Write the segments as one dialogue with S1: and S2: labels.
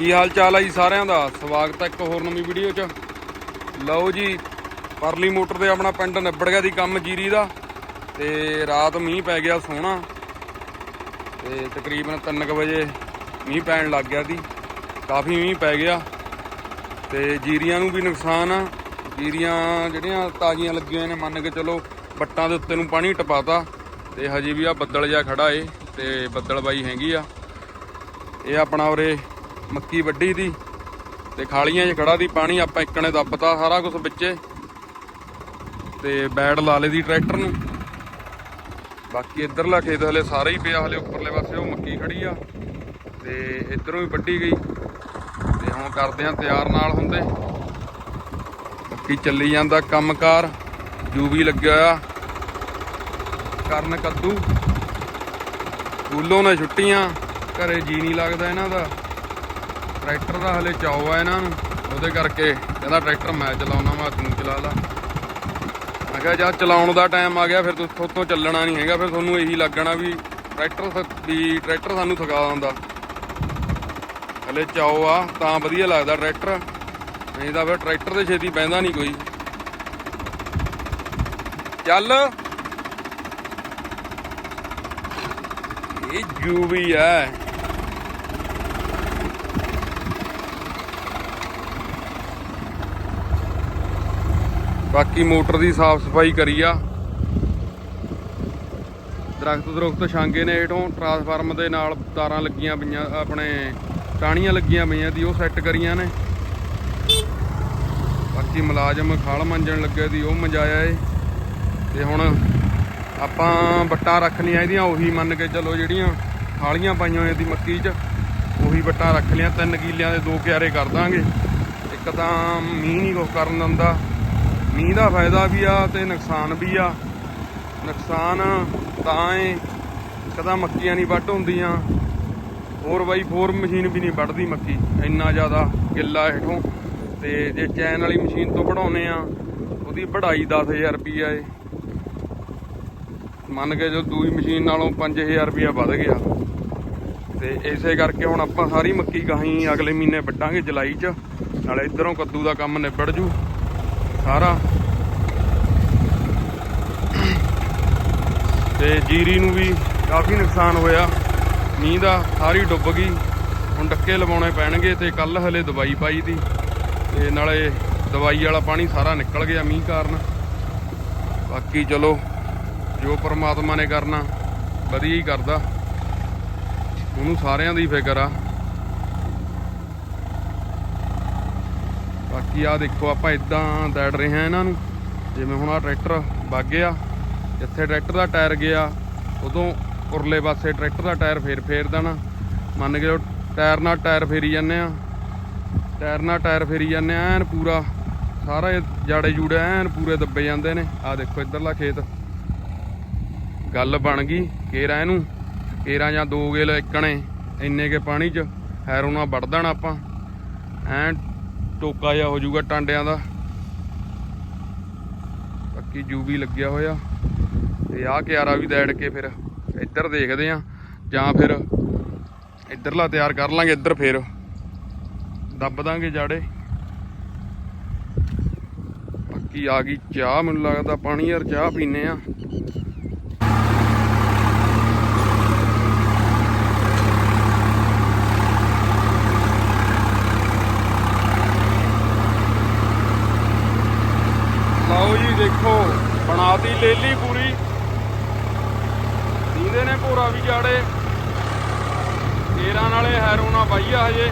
S1: ਕੀ ਹਾਲ ਚਾਲ ਆ ਜੀ ਸਾਰਿਆਂ ਦਾ? ਸਵਾਗਤ ਹੈ ਇੱਕ ਹੋਰ ਨਵੀਂ ਵੀਡੀਓ 'ਚ। ਲਓ ਜੀ, ਪਰਲੀ ਮੋਟਰ ਤੇ ਆਪਣਾ ਪਿੰਡ ਨਿਬੜ ਗਿਆ ਦੀ ਕੰਮ ਜੀਰੀ ਦਾ। ਤੇ ਰਾਤ ਮੀਂਹ ਪੈ ਗਿਆ ਸੋਹਣਾ। ਤੇ ਤਕਰੀਬਨ 3:00 ਵਜੇ ਮੀਂਹ ਪੈਣ ਲੱਗ ਗਿਆ ਦੀ ਕਾਫੀ ਮੀਂਹ ਪੈ ਗਿਆ। ਤੇ ਜੀਰੀਆਂ ਨੂੰ ਵੀ ਨੁਕਸਾਨ ਆ। ਜੀਰੀਆਂ ਜਿਹੜੀਆਂ ਤਾਜ਼ੀਆਂ ਲੱਗੀਆਂ ਨੇ, ਮੰਨ ਕੇ ਚਲੋ ਬੱਟਾਂ ਦੇ ਉੱਤੇ ਨੂੰ ਪਾਣੀ ਟਪਾਤਾ। ਤੇ ਹਜੇ ਵੀ ਆ ਬੱਦਲ ਜਿਹਾ ਖੜਾ ਏ, ਤੇ ਬੱਦਲ ਬਾਈ ਹੈਗੀ ਆ। ਇਹ ਆਪਣਾ ਉਰੇ ਮੱਕੀ ਵੱਢੀ ਦੀ ਤੇ ਖਾਲੀਆਂ 'ਚ ਖੜਾ ਦੀ ਪਾਣੀ ਆਪਾਂ ਇੱਕ ਨੇ ਦੱਬਤਾ ਸਾਰਾ ਕੁਝ ਵਿੱਚੇ ਤੇ ਬੈਡ ਲਾ ਲਈ ਦੀ ਟਰੈਕਟਰ ਨੂੰ। ਬਾਕੀ ਇਧਰਲਾ ਖੇਤ ਹਲੇ ਸਾਰਾ ਹੀ ਪਿਆ, ਹਲੇ ਉੱਪਰਲੇ ਪਾਸੇ ਉਹ ਮੱਕੀ ਖੜੀ ਆ ਤੇ ਇਧਰੋਂ ਵੀ ਵੱਢੀ ਗਈ ਤੇ ਹੁਣ ਕਰਦੇ ਆ ਤਿਆਰ ਨਾਲ ਹੁੰਦੇ। ਬਾਕੀ ਚੱਲੀ ਜਾਂਦਾ ਕੰਮਕਾਰ ਜੂ ਵੀ ਲੱਗਿਆ ਹੋਇਆ। ਕਰਨ ਕੱਦੂ। ਸਕੂਲੋਂ ਨੇ ਛੁੱਟੀਆਂ, ਘਰੇ ਜੀ ਨਹੀਂ ਲੱਗਦਾ ਇਹਨਾਂ ਦਾ। ਟਰੈਕਟਰ ਦਾ ਹਲੇ ਚਾਉ ਆ ਇਹਨਾਂ ਨੂੰ, ਉਹਦੇ ਕਰਕੇ ਕਹਿੰਦਾ ਟਰੈਕਟਰ ਮੈਂ ਚਲਾਉਣਾ ਮੈਂ ਤੂੰ ਚਲਾ ਲਾ। ਮੈਂ ਕਿਹਾ ਜਦ ਚਲਾਉਣ ਦਾ ਟਾਈਮ ਆ ਗਿਆ, ਫਿਰ ਤੂੰ ਤੋਂ ਚੱਲਣਾ ਨਹੀਂ ਹੈਗਾ, ਫਿਰ ਤੁਹਾਨੂੰ ਇਹੀ ਲੱਗਣਾ ਵੀ ਟਰੈਕਟਰ ਸ- ਵੀ ਟਰੈਕਟਰ ਸਾਨੂੰ ਥਕਾ ਦਿੰਦਾ। ਹਲੇ ਚਾਉ ਆ, ਤਾਂ ਵਧੀਆ ਲੱਗਦਾ ਟਰੈਕਟਰ। ਨਹੀਂ ਤਾਂ ਫਿਰ ਟਰੈਕਟਰ ਤੇ ਛੇਤੀ ਪੈਂਦਾ ਨਹੀਂ ਕੋਈ। ਚੱਲ। ਇਹ ਜੂ ਵੀ ਹੈ ਬਾਕੀ ਮੋਟਰ ਦੀ ਸਾਫ਼ ਸਫ਼ਾਈ ਕਰੀ ਆ। ਦਰਖਤ ਦਰਖਤ ਛਾਂਗੇ ਨੇ ਹੇਠੋਂ। ਟਰਾਂਸਫਾਰਮ ਦੇ ਨਾਲ ਤਾਰਾਂ ਲੱਗੀਆਂ ਪਈਆਂ, ਆਪਣੇ ਟਾਣੀਆਂ ਲੱਗੀਆਂ ਪਈਆਂ ਦੀ, ਉਹ ਸੈੱਟ ਕਰੀਆਂ ਨੇ। ਬਾਕੀ ਮੁਲਾਜ਼ਮ ਖਾਲ ਮੰਜਣ ਲੱਗੇ ਦੀ, ਉਹ ਮੰਜਾਇਆ ਏ। ਤੇ ਹੁਣ ਆਪਾਂ ਵੱਟਾਂ ਰੱਖਣੀਆਂ ਇਹਦੀਆਂ, ਉਹੀ ਮੰਨ ਕੇ ਚੱਲੋ ਜਿਹੜੀਆਂ ਖਾਲੀਆਂ ਪਾਈਆਂ ਹੋਈਆਂ ਦੀ ਮੱਕੀ 'ਚ, ਉਹੀ ਵੱਟਾਂ ਰੱਖ ਲਿਆ ਤਿੰਨ ਕਿੱਲਿਆਂ ਦੇ ਦੋ ਕਿਆਰੇ ਕਰ ਦਾਂਗੇ। ਇੱਕ ਤਾਂ ਮੀਂਹ ਨਹੀਂ ਕੁਛ ਕਰਨ ਦਿੰਦਾ। ਮੀਂਹ ਦਾ ਫਾਇਦਾ ਵੀ ਆ ਤੇ ਨੁਕਸਾਨ ਵੀ ਆ। ਨੁਕਸਾਨ ਤਾਂ ਏ, ਕਦਾ ਮੱਕੀਆਂ ਨਹੀਂ ਵੱਢ ਹੁੰਦੀਆਂ। 4x4 ਮਸ਼ੀਨ ਵੀ ਨਹੀਂ ਵੱਢਦੀ ਮੱਕੀ। ਇੰਨਾ ਜ਼ਿਆਦਾ ਗਿੱਲਾ ਹੇਠੋਂ। ਤੇ ਜੇ ਚੈਨ ਵਾਲੀ ਮਸ਼ੀਨ ਤੋਂ ਵਢਾਉਨੇ ਆ, ਉਹਦੀ ਵਢਾਈ 10000 ਰੁਪਈਆ ਏ। ਮੰਨ ਕੇ ਜੋ ਦੂਈ ਮਸ਼ੀਨ ਨਾਲੋਂ 5000 ਰੁਪਈਆ ਵੱਧ ਗਿਆ। ਤੇ ਇਸੇ ਕਰਕੇ ਹੁਣ ਆਪਾਂ ਸਾਰੀ ਮੱਕੀ ਗਾਹੀਂ ਅਗਲੇ ਮਹੀਨੇ ਵੱਢਾਂਗੇ ਜੁਲਾਈ 'ਚ। ਨਾਲੇ ਇਧਰੋਂ ਕੱਦੂ ਦਾ ਕੰਮ ਨਿਬੜ ਜੂ। ਸਾਰਾ। ਤੇ ਜੀਰੀ ਨੂੰ ਵੀ ਕਾਫੀ ਨੁਕਸਾਨ ਹੋਇਆ। ਮੀਂਹ ਦਾ, ਸਾਰੀ ਡੁੱਬ ਗਈ। ਹੁਣ ਡੱਕੇ ਲਵਾਉਣੇ ਪੈਣਗੇ ਤੇ ਕੱਲ ਹਲੇ ਦਵਾਈ ਪਾਈ ਦੀ। ਤੇ ਨਾਲੇ ਦਵਾਈ ਵਾਲਾ ਪਾਣੀ ਸਾਰਾ ਨਿਕਲ ਗਿਆ ਮੀਂਹ ਕਾਰਨ। ਬਾਕੀ ਚਲੋ, ਜੋ ਪਰਮਾਤਮਾ ਨੇ ਕਰਨਾ, ਵਧੀਆ ਹੀ ਕਰਦਾ। ਉਹਨੂੰ ਸਾਰਿਆਂ ਦੀ ਫਿਕਰ ਆ। ਬਾਕੀ ਆ ਦੇਖੋ, ਆਪਾਂ ਇਦਾਂ ਦੜ ਰਹੇ ਹਾਂ ਇਹਨਾਂ ਨੂੰ। ਜਿਵੇਂ ਹੁਣ ਆ ਟਰੈਕਟਰ ਵੱਗ ਗਿਆ ਜਿੱਥੇ ਟਰੈਕਟਰ ਦਾ ਟਾਇਰ ਗਿਆ, ਉਦੋਂ ਉਰਲੇ ਪਾਸੇ ਟਰੈਕਟਰ ਦਾ ਟਾਇਰ ਫੇਰ ਫੇਰ ਦੇਣਾ। ਮੰਨ ਕੇ ਚਲੋ, ਟਾਇਰ ਨਾਲ ਟਾਇਰ ਫੇਰੀ ਜਾਂਦੇ ਆ ਟਾਇਰ ਨਾਲ ਟਾਇਰ ਫੇਰੀ ਜਾਂਦੇ ਆ ਐਨ ਪੂਰਾ, ਸਾਰਾ ਜਾੜੇ ਜੂੜੇ ਐਨ ਪੂਰੇ ਦੱਬੇ ਜਾਂਦੇ ਨੇ। ਆ ਦੇਖੋ ਇਧਰਲਾ ਖੇਤ। ਗੱਲ ਬਣ ਗਈ ਕੇਰਾ ਇਹਨੂੰ। ਕੇਰਾ ਜਾਂ ਦੋ ਗੇਲ ਇੱਕਣੇ, ਇੰਨੇ ਕੇ ਪਾਣੀ 'ਚ ਹੈਰੋਂ ਨਾਲ ਵੜ ਦੇਣਾ ਆਪਾਂ। ਐਨ ਟੋਕਾ ਜਿਹਾ ਹੋ ਜਾਊਗਾ ਟਾਂਡਿਆਂ ਦਾ। ਬਾਕੀ ਜੂ ਵੀ ਲੱਗਿਆ ਹੋਇਆ। ਤੇ ਆਹ ਕਿਆਰਾ ਵੀ ਦੈੜ ਕੇ ਫਿਰ ਇੱਧਰ ਦੇਖਦੇ ਆ, ਜਾਂ ਫਿਰ ਇੱਧਰਲਾ ਤਿਆਰ ਕਰ ਲਾਂਗੇ, ਇੱਧਰ ਫਿਰ ਦੱਬ ਦਾਂਗੇ ਜਾੜੇ। ਬਾਕੀ ਆ ਗਈ ਚਾਹ, ਮੈਨੂੰ ਲੱਗਦਾ ਪਾਣੀ ਯਾਰ ਚਾਹ ਪੀਨੇ ਆ ਲਓ ਜੀ ਦੇਖੋ ਬਣਾਤੀ ਲੇਲੀ ਪੂਰੀ। ਦੀਦੇ ਨੇ ਪੂਰਾ ਵੀ ਜਾੜੇ। ਕੇਰਾਂ ਨਾਲੇ ਹੈਰੋਨਾ ਬਾਈਆ ਹਜੇ।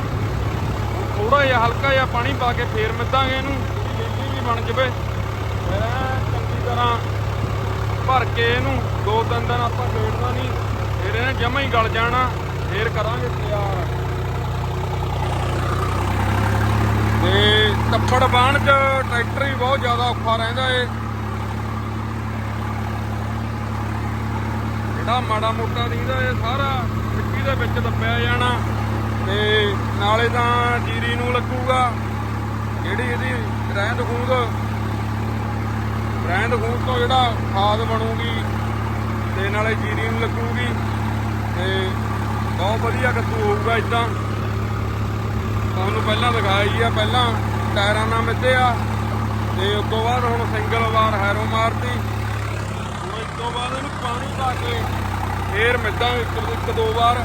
S1: ਥੋੜਾ ਜਿਹਾ ਹਲਕਾ ਜਿਹਾ ਪਾਣੀ ਪਾ ਕੇ ਫੇਰ ਮਿੱਦਾਂਗੇ ਇਹਨੂੰ। ਲੇਲੀ ਵੀ ਬਣ ਜਵੇ। ਫਿਰ ਚੰਗੀ ਤਰ੍ਹਾਂ ਭਰ ਕੇ ਇਹਨੂੰ ਦੋ ਤਿੰਨ ਦਿਨ ਆਪਾਂ ਫੇਰਨਾ ਨਹੀਂ। ਫਿਰ ਇਹਨੇ ਜਮਾ ਹੀ ਗਲ ਜਾਣਾ। ਫੇਰ ਕਰਾਂਗੇ ਤਿਆਰ। ਤੇ ਬਾਣ ਚ, ਟਰੈਕਟਰ ਵੀ ਬਹੁਤ ਜ਼ਿਆਦਾ ਔਖਾ ਰਹਿੰਦਾ ਏ। ਜਿਹੜਾ ਮਾੜਾ ਮੋਟਾ ਦੀਦਾ ਏ, ਸਾਰਾ ਮਿੱਟੀ ਦੇ ਵਿੱਚ ਦੱਬਿਆ ਜਾਣਾ। ਤੇ ਨਾਲੇ ਤਾਂ ਜੀਰੀ ਨੂੰ ਲੱਗੂਗਾ। ਜਿਹੜੀ ਇਹਦੀ ਰਹਿੰਦ ਖੂੰਦ ਰਹਿੰਦ ਖੂੰਦ ਤੋਂ ਜਿਹੜਾ ਖਾਦ ਬਣੂਗੀ, ਤੇ ਨਾਲੇ ਜੀਰੀ ਨੂੰ ਲੱਗੂਗੀ। ਤੇ ਬਹੁਤ ਵਧੀਆ ਕੱਦੂ ਹੋਊਗਾ ਇਦਾਂ ਪਹਿਲਾਂ ਦਿਖਾਈ ਆ, ਪਹਿਲਾਂ ਟਾਇਰਾਂ ਨਾਲ ਮਿੱਧੇ ਆ ਤੇ ਉਸ ਤੋਂ ਬਾਅਦ ਹੁਣ ਸਿੰਗਲ ਵਾਰ ਹੈਰੋ ਮਾਰਤੀ। ਹੁਣ ਇਸ ਤੋਂ ਬਾਅਦ ਇਹਨੂੰ ਪਾਣੀ ਪਾ ਕੇ ਫੇਰ ਮਿੱਦਾਂ ਇੱਕ ਇੱਕ ਦੋ ਵਾਰ।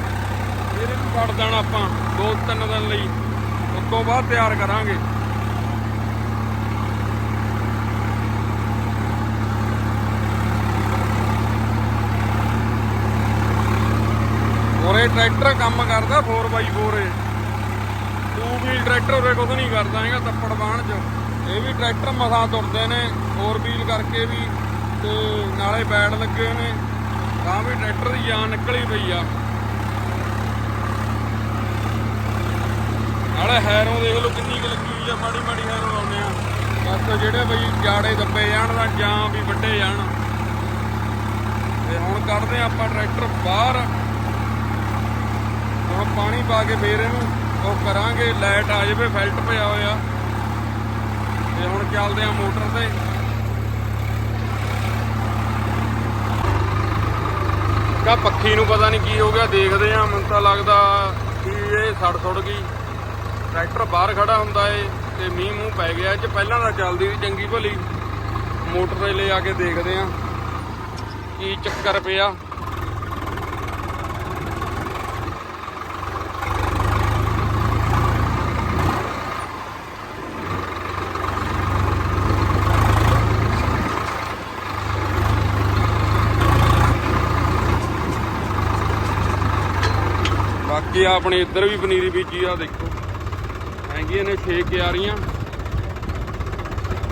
S1: ਫਿਰ ਇਹਨੂੰ ਛੱਡ ਦੇਣਾ ਆਪਾਂ ਦੋ ਤਿੰਨ ਦਿਨ ਲਈ। ਉਸ ਤੋਂ ਬਾਅਦ ਤਿਆਰ ਕਰਾਂਗੇ। ਔਰ ਇਹ ਟਰੈਕਟਰ ਕੰਮ ਕਰਦਾ 4x4 A two wheel tractor ਉਰੇ ਕੁਝ ਨਹੀਂ ਕਰਦਾ ਹੈਗਾ, ਤੱਪੜ ਬਾਣ ਚ। ਇਹ ਵੀ ਟਰੈਕਟਰ ਮਸਾ ਤੁਰਦੇ ਨੇ ਫੋਰ ਵੀਲ ਕਰਕੇ ਵੀ, ਤੇ ਨਾਲੇ ਬੈਡ ਲੱਗੇ ਨੇ, ਤਾਂ ਵੀ ਟਰੈਕਟਰ ਦੀ ਜਾਨ ਨਿਕਲੀ ਪਈ ਆ। ਨਾਲੇ ਹੈਰੋਂ ਦੇਖ ਲਓ ਕਿੰਨੀ ਕੁ ਲੱਗੀ ਹੋਈ ਆ, ਮਾੜੀ ਮਾੜੀ ਹੈਰੋਂ ਲਾਉਂਦੇ ਆ। ਬਸ ਜਿਹੜੇ ਬਈ ਜਾੜੇ ਦੱਬੇ ਜਾਣ ਦਾ ਜਾਂ ਵੀ ਵੱਡੇ ਜਾਣ। ਤੇ ਹੁਣ ਕੱਢਦੇ ਆ ਆਪਾਂ ਟਰੈਕਟਰ ਬਾਹਰ। ਹੁਣ ਪਾਣੀ ਪਾ ਕੇ ਫੇਰ ਇਹਨੂੰ ਉਹ ਕਰਾਂਗੇ, ਲਾਈਟ ਆ ਜਾਵੇ, ਫੈਲਟ ਪਿਆ ਹੋਇਆ। ਤੇ ਹੁਣ ਚੱਲਦੇ ਆ ਮੋਟਰ ਤੇ। ਕਾ ਪੱਖੀ ਨੂੰ ਪਤਾ ਨਹੀਂ ਕੀ ਹੋ ਗਿਆ, ਦੇਖਦੇ ਆ, ਮੈਨੂੰ ਤਾਂ ਲੱਗਦਾ ਕਿ ਇਹ ਸੜ ਸੁੜ ਗਈ। ਟਰੈਕਟਰ ਬਾਹਰ ਖੜਾ ਹੁੰਦਾ ਏ, ਤੇ ਮੀਂਹ ਮੂੰਹ ਪੈ ਗਿਆ। ਇਹ ਚ ਪਹਿਲਾਂ ਤਾਂ ਚੱਲਦੀ ਸੀ ਚੰਗੀ ਭਲੀ। ਮੋਟਰ ਤੇ ਲੈ ਆ ਕੇ ਦੇਖਦੇ ਆ, ਕੀ ਚੱਕਰ ਪਿਆ। ਬਾਕੀ ਆਪਣੇ ਇੱਧਰ ਵੀ ਪਨੀਰੀ ਬੀਜੀ ਆ, ਦੇਖੋ। ਹੈਗੀਆਂ ਨੇ 6 ਕਿਆਰੀਆਂ।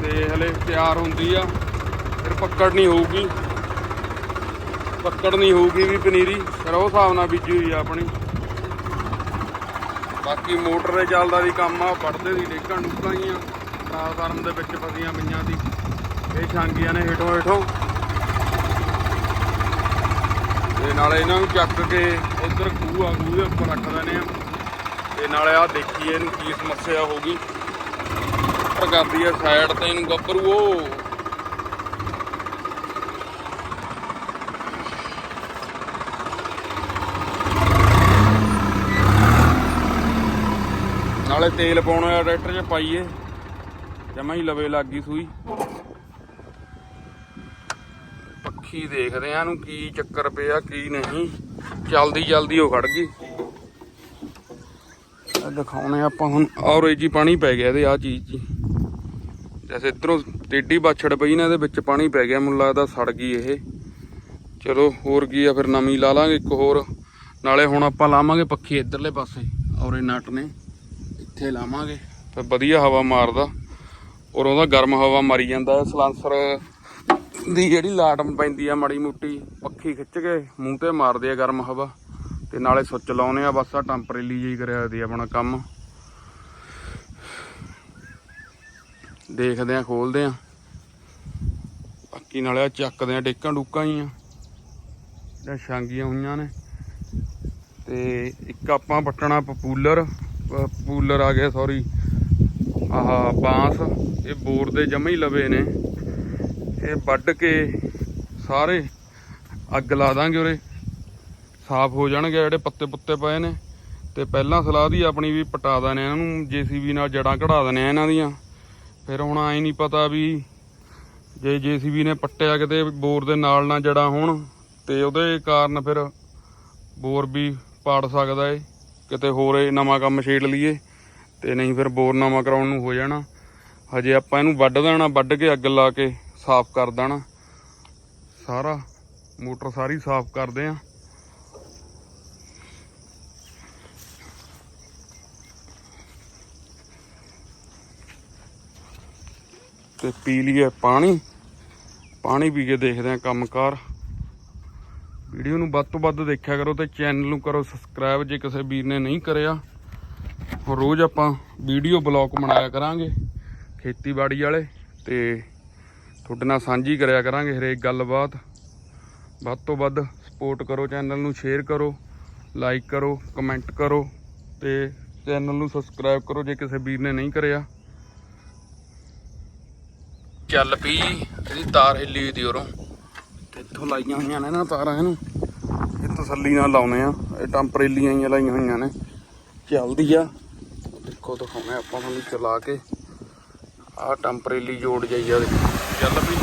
S1: ਤੇ ਹਲੇ ਤਿਆਰ ਹੁੰਦੀ ਆ। ਫਿਰ ਪੱਕੜ ਨਹੀਂ ਹੋਊਗੀ। ਪੱਕੜ ਨਹੀਂ ਹੋਊਗੀ ਵੀ ਪਨੀਰੀ। ਫਿਰ ਉਹ ਹਿਸਾਬ ਨਾਲ ਬੀਜੀ ਹੋਈ ਆ ਆਪਣੀ। ਬਾਕੀ ਮੋਟਰ ਦੇ ਚੱਲਦਾ ਵੀ ਕੰਮ ਆ ਪੜਦੇ ਦੀ ਡੇਗਾਂ ਡੁੱਕਾਂ ਗੀਆਂ ਟ੍ਰਾਂਸਫਾਰਮ ਦੇ ਵਿੱਚ ਫਸੀਆਂ ਪਈਆਂ ਦੀ ਇਹ ਛਾਂਗੀਆਂ ਨੇ ਹੇਠੋਂ ਹੇਠੋਂ ਤੇ ਨਾਲੇ ਇਹਨਾਂ ਨੂੰ ਚੱਕ ਕੇ ਉਧਰ ਖੂਹ ਆ, ਖੂਹ ਦੇ ਉੱਪਰ ਰੱਖ ਦਿੰਦੇ ਆ। ਤੇ ਨਾਲੇ ਆ ਦੇਖੀਏ ਇਹਨੂੰ ਕੀ ਸਮੱਸਿਆ ਹੋ ਗਈ। ਪਰ ਕਰਦੀ ਆ ਸਾਈਡ ਤੇ ਇਹਨੂੰ ਗੱਭਰੂ ਉਹ ਨਾਲੇ ਤੇਲ ਪਾਉਣਾ ਆ ਟਰੈਕਟਰ 'ਚ ਪਾਈਏ, ਜਮਾ ਹੀ ਲਵੇ ਲੱਗ ਗਈ ਸੂਈ। ਪੱਖੀ ਦੇਖਦੇ ਆ ਇਹਨੂੰ ਕੀ ਚੱਕਰ ਪਿਆ, ਕੀ ਨਹੀਂ। ਜਲਦੀ ਜਲਦੀ ਉਹ ਖੜ ਗਈ। ਦਿਖਾਉਣੇ ਆਪਾਂ ਹੁਣ, ਔਰ ਪਾਣੀ ਪੈ ਗਿਆ ਇਹਦੇ ਆ ਚੀਜ਼ 'ਚ ਜੈਸੇ ਇਧਰੋਂ ਟੇਢੀ ਬਾਛੜ ਪਈ ਨਾ, ਇਹਦੇ ਵਿੱਚ ਪਾਣੀ ਪੈ ਗਿਆ, ਮੈਨੂੰ ਲੱਗਦਾ ਸੜ ਗਈ ਇਹ। ਚਲੋ, ਹੋਰ ਕੀ ਆ, ਫਿਰ ਨਵੀਂ ਲਾ ਲਾਂਗੇ ਇੱਕ ਹੋਰ। ਨਾਲੇ ਹੁਣ ਆਪਾਂ ਲਾਵਾਂਗੇ ਪੱਖੀ ਇਧਰਲੇ ਪਾਸੇ, ਔਰ ਇਹ ਨਟ ਨੇ, ਇੱਥੇ ਲਾਵਾਂਗੇ। ਫਿਰ ਵਧੀਆ ਹਵਾ ਮਾਰਦਾ, ਔਰ ਉਹਦਾ ਗਰਮ ਹਵਾ ਮਾਰੀ ਜਾਂਦਾ ਸਲਾਂਸਰ ਦੀ ਜਿਹੜੀ ਲਾਟ ਪੈਂਦੀ ਆ ਮਾੜੀ ਮੁੱਟੀ, ਪੱਖੀ ਖਿੱਚ ਕੇ ਮੂੰਹ ਤੇ ਮਾਰਦੇ ਆ ਗਰਮ ਹਵਾ, ਤੇ ਨਾਲੇ ਸੁੱਚ ਲਾਉਨੇ ਆ ਬਸ ਆ ਟੈਂਪਰੇਰੀ ਜਿਹੀ ਕਰਿਆ ਦੀ ਆਪਣਾ ਕੰਮ। ਦੇਖਦੇ ਆ, ਖੋਲਦੇ ਆ। ਬਾਕੀ ਨਾਲੇ ਆ ਚੱਕਦੇ ਆ ਟੇਕਾਂ ਡੁੱਕਾਂ ਹੀ ਆ। ਜਾਂ ਛਾਂਗੀਆਂ ਹੋਈਆਂ ਨੇ। ਤੇ ਇੱਕ ਆਪਾਂ ਪੱਟਣਾ ਪਪੂਲਰ, ਪ- ਪੂਲਰ ਆ ਗਿਆ ਸੌਰੀ ਆਹ ਬਾਂਸ, ਇਹ ਬੋਰ ਦੇ ਜਮੇ ਹੀ ਲਵੇ ਨੇ। ਇਹ ਵੱਢ ਕੇ ਸਾਰੇ ਅੱਗ ਲਾ ਦਾਂਗੇ ਉਰੇ। ਸਾਫ਼ ਹੋ ਜਾਣਗੇ ਜਿਹੜੇ ਪੱਤੇ ਪੁੱਤੇ ਪਏ ਨੇ। ਤੇ ਪਹਿਲਾਂ ਸਲਾਹ ਦੀ ਆਪਣੀ ਵੀ ਪਟਾ ਦਨੇ ਇਹਨਾਂ ਨੂੰ ਜੀਸੀਬੀ ਨਾਲ ਜੜਾਂ ਕਢਾ ਦਨੇ ਇਹਨਾਂ ਦੀਆਂ। ਫਿਰ ਹੁਣ ਐ ਨਹੀਂ ਪਤਾ ਵੀ ਜੇ ਜੀਸੀਬੀ ਨੇ ਪੱਟਿਆ ਕਿਤੇ ਬੋਰ ਦੇ ਨਾਲ ਨਾ ਜੜਾਂ ਹੋਣ, ਤੇ ਉਹਦੇ ਕਾਰਨ ਫਿਰ ਬੋਰ ਵੀ ਪਾੜ ਸਕਦਾ ਏ। ਕਿਤੇ ਹੋਰ ਇਹ ਨਵਾਂ ਕੰਮ ਛੇੜ ਲਈਏ, ਤੇ ਨਹੀਂ ਫਿਰ ਬੋਰ ਨਵਾਂ ਕਰਾਉਣ ਨੂੰ ਹੋ ਜਾਣਾ। ਹਜੇ ਆਪਾਂ ਇਹਨੂੰ ਵੱਢ ਦੇਣਾ, ਵੱਢ ਕੇ ਅੱਗ ਲਾ ਕੇ। ਸਾਫ਼ ਕਰ ਦੇਣਾ। ਸਾਰਾ ਮੋਟਰ ਸਾਰੀ ਸਾਫ਼ ਕਰਦੇ ਆ। ਤੇ ਪੀ ਲਈਏ ਪਾਣੀ। ਪਾਣੀ ਪੀ ਕੇ ਦੇਖਦੇ ਆ ਕੰਮਕਾਰ। ਵੀਡੀਓ ਨੂੰ ਵੱਧ ਤੋਂ ਵੱਧ ਦੇਖਿਆ ਕਰੋ ਤੇ ਚੈਨਲ ਨੂੰ ਕਰੋ ਸਬਸਕ੍ਰਾਈਬ ਜੇ ਕਿਸੇ ਵੀਰ ਨੇ ਨਹੀਂ ਕਰਿਆ। ਰੋਜ਼ ਆਪਾਂ ਵੀਡੀਓ ਬਲੌਗ ਬਣਾਇਆ ਕਰਾਂਗੇ ਖੇਤੀਬਾੜੀ ਵਾਲੇ ਤੇ ਤੁਹਾਡੇ ਨਾਲ ਸਾਂਝੀ ਕਰਿਆ ਕਰਾਂਗੇ ਹਰੇਕ ਗੱਲਬਾਤ। ਵੱਧ ਤੋਂ ਵੱਧ ਸਪੋਰਟ ਕਰੋ ਚੈਨਲ ਨੂੰ ਸ਼ੇਅਰ ਕਰੋ ਲਾਈਕ ਕਰੋ ਕਮੈਂਟ ਕਰੋ ਤੇ ਚੈਨਲ ਨੂੰ ਸਬਸਕ੍ਰਾਈਬ ਕਰੋ ਜੇ ਕਿਸੇ ਵੀਰ ਨੇ ਨਹੀਂ ਕਰਿਆ। ਚੱਲ ਪਈ ਇਹਦੀ ਤਾਰ ਹਿੱਲੀ ਹੋਈ ਦੀ ਉਰੋਂ। ਤੇ ਇੱਥੋਂ ਲਾਈਆਂ ਹੋਈਆਂ ਨੇ ਨਾ ਤਾਰਾਂ ਇਹਨੂੰ। ਇਹ ਤਸੱਲੀ ਨਾਲ ਲਾਉਨੇ ਆ। ਇਹ ਟੈਂਪਰੇਲੀਆਂ ਹੀ ਲਾਈਆਂ ਹੋਈਆਂ ਨੇ। ਚੱਲਦੀ ਆ। ਦੇਖੋ ਦਿਖਾਉਣੇ ਆਪਾਂ ਤੁਹਾਨੂੰ ਚਲਾ ਕੇ। ਆਹ ਟੈਂਪਰੇਲੀ ਜੋੜ ਜਾਈ ਆ ਦੇਖੋ। ਚੱਲ ਵੀ